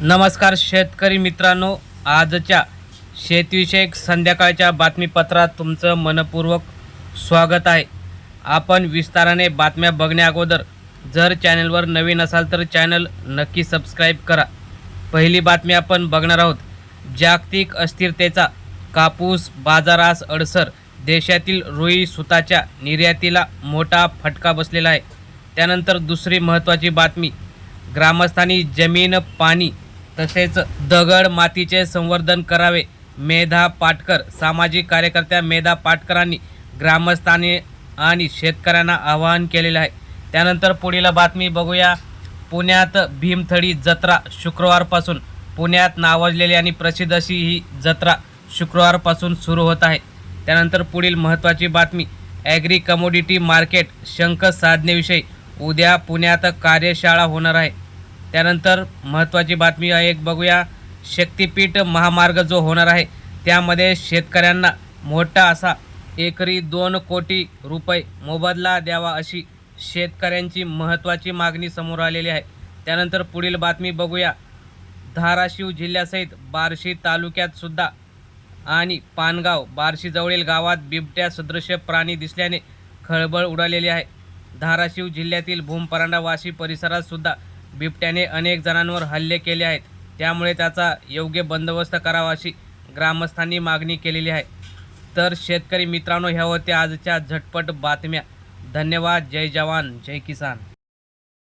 नमस्कार शेतकरी मित्रांनो आजच्या शेतीविषयक संध्याकाळच्या बातमीपत्रात तुमचं मनपूर्वक स्वागत आहे. आपण विस्ताराने बातम्या बघण्याअगोदर जर चॅनलवर नवीन असाल तर चॅनल नक्की सबस्क्राईब करा. पहिली बातमी आपण बघणार आहोत जागतिक अस्थिरतेचा कापूस बाजारास अडसर देशातील रुई सुताच्या निर्यातीला मोठा फटका बसलेला आहे. त्यानंतर दुसरी महत्त्वाची बातमी ग्रामस्थांनी जमीन पाणी तसेच दगड मातीचे संवर्धन करावे. मेधा पाटकर सामाजिक कार्यकर्त्या मेधा पाटकरांनी ग्रामस्थांनी आणि शेतकऱ्यांना आवाहन केलेले आहे. त्यानंतर पुढील बातमी बघूया. पुण्यात भीमथडी जत्रा शुक्रवारपासून. पुण्यात नावाजलेली आणि प्रसिद्ध अशी ही जत्रा शुक्रवारपासून सुरू होत आहे. त्यानंतर पुढील महत्त्वाची बातमी. ॲग्री कमोडिटी मार्केट शंख साधनेविषयी. उद्या पुण्यात कार्यशाळा होणार आहे. त्यानंतर महत्त्वाची बातमी आहे एक बघूया. शक्तिपीठ महामार्ग जो होणार आहे त्यामध्ये शेतकऱ्यांना मोठा असा एकरी दोन कोटी रुपये मोबदला द्यावा अशी शेतकऱ्यांची महत्त्वाची मागणी समोर आलेली आहे. त्यानंतर पुढील बातमी बघूया. धाराशिव जिल्ह्यासहित बार्शी तालुक्यातसुद्धा आणि पानगाव बार्शीजवळील गावात बिबट्या सदृश्य प्राणी दिसल्याने खळबळ उडालेली आहे. धाराशिव जिल्ह्यातील भूमपरांडा वाशी परिसरातसुद्धा बिबट्याने अनेक जणांवर हल्ले केले आहेत. त्यामुळे त्याचा योग्य बंदोबस्त करावा अशी ग्रामस्थांनी मागणी केलेली आहे. तर शेतकरी मित्रांनो ह्या होत्या आजच्या झटपट बातम्या. धन्यवाद. जय जवान. जय किसान.